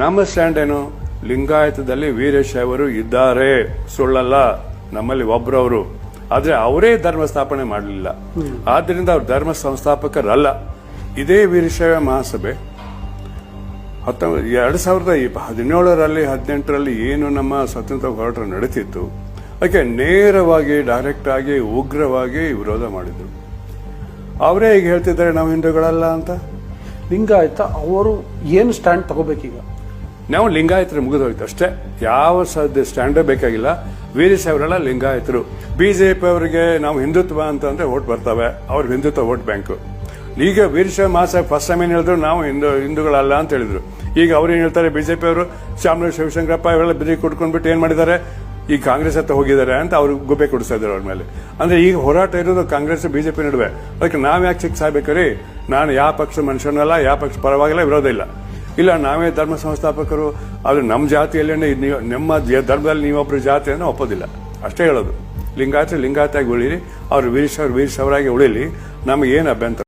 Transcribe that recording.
ನಮ್ಮ ಸ್ಟ್ಯಾಂಡ್ ಏನು ಲಿಂಗಾಯತದಲ್ಲಿ ವೀರಶೈವರು ಇದ್ದಾರೆ ಸುಳ್ಳಲ್ಲ ನಮ್ಮಲ್ಲಿ ಒಬ್ರವರು. ಆದರೆ ಅವರೇ ಧರ್ಮ ಸ್ಥಾಪನೆ ಮಾಡಲಿಲ್ಲ. ಆದ್ದರಿಂದ ಅವರು ಧರ್ಮ ಸಂಸ್ಥಾಪಕರಲ್ಲ. ಇದೇ ವೀರಶೈವ ಮಹಾಸಭೆ. ಹತ್ತೊಂಬತ್ತು ಎರಡು ಸಾವಿರದ ಹದಿನೇಳರಲ್ಲಿ ಹದಿನೆಂಟರಲ್ಲಿ ಏನು ನಮ್ಮ ಸ್ವತಂತ್ರ ಹೋರಾಟ ನಡೀತಿತ್ತು ಅದಕ್ಕೆ ನೇರವಾಗಿ ಡೈರೆಕ್ಟ್ ಆಗಿ ಉಗ್ರವಾಗಿ ವಿರೋಧ ಮಾಡಿದ್ರು. ಅವರೇ ಈಗ ಹೇಳ್ತಿದ್ದಾರೆ ನಾವು ಹಿಂದೂಗಳಲ್ಲ ಅಂತ? ಲಿಂಗಾಯತ ಅವರು ಏನು ಸ್ಟ್ಯಾಂಡ್ ತಗೋಬೇಕೀಗ? ನಾವು ಲಿಂಗಾಯತರು ಮುಗಿದೋಯ್ತು ಅಷ್ಟೇ. ಯಾವ ಸದ್ಯ ಸ್ಟ್ಯಾಂಡರ್ಡ್ ಬೇಕಾಗಿಲ್ಲ. ವೀರಶೈವರೆಲ್ಲ ಲಿಂಗಾಯತರು. ಬಿಜೆಪಿ ಅವರಿಗೆ ನಾವು ಹಿಂದುತ್ವ ಅಂತಂದ್ರೆ ಓಟ್ ಬರ್ತವೆ. ಅವ್ರ ಹಿಂದುತ್ವ ಓಟ್ ಬ್ಯಾಂಕ್ ಈಗ ವೀರಶೈವ ಮಾಸ ಫಸ್ಟ್ ಟೈಮ್ ಏನ್ ಹೇಳಿದ್ರು? ನಾವು ಹಿಂದೂ, ಹಿಂದೂಗಳಲ್ಲ ಅಂತ ಹೇಳಿದ್ರು. ಈಗ ಅವ್ರು ಏನ್ ಹೇಳ್ತಾರೆ? ಬಿಜೆಪಿ ಅವರು, ಚಾಮರಾಜ ಶಿವಶಂಕರಪ್ಪ ಇವರೆಲ್ಲ ಬಿರಿ ಕುಡ್ಕೊಂಡ್ಬಿಟ್ಟು ಏನ್ ಮಾಡಿದ್ದಾರೆ? ಈ ಕಾಂಗ್ರೆಸ್ ಹತ್ತ ಹೋಗಿದ್ದಾರೆ ಅಂತ ಅವ್ರು ಗುಬ್ಬೆ ಕೊಡಿಸ್ತಾ ಇದ್ದಾರೆ ಅವ್ರ ಮೇಲೆ. ಅಂದ್ರೆ ಈಗ ಹೋರಾಟ ಇರೋದು ಕಾಂಗ್ರೆಸ್ ಬಿಜೆಪಿ ನಡುವೆ. ಅದಕ್ಕೆ ನಾವ್ ಯಾಕೆ ಚಿಕ್ಕ ಸಾಯ್ಬೇಕ್ರಿ? ನಾನು ಯಾವ ಪಕ್ಷ ಮನುಷ್ಯನಲ್ಲ, ಯಾವ ಪಕ್ಷ ಪರವಾಗಿಲ್ಲ, ವಿರೋಧ ಇಲ್ಲ. ಇಲ್ಲ, ನಾವೇ ಧರ್ಮ ಸಂಸ್ಥಾಪಕರು, ಆದ್ರೆ ನಮ್ಮ ಜಾತಿಯಲ್ಲಿ ನಮ್ಮ ಧರ್ಮದಲ್ಲಿ ನೀವೊಬ್ಬರು ಜಾತಿ ಒಪ್ಪೋದಿಲ್ಲ. ಅಷ್ಟೇ ಹೇಳೋದು. ಲಿಂಗಾಯತ ಲಿಂಗಾಯತಾಗಿ ಉಳಿರಿ. ಅವ್ರು ವೀರಶವ್ರ ವೀರಶವರಾಗಿ ಉಳಿಲಿ. ನಮಗೆ ಏನು ಅಭ್ಯಂತರ?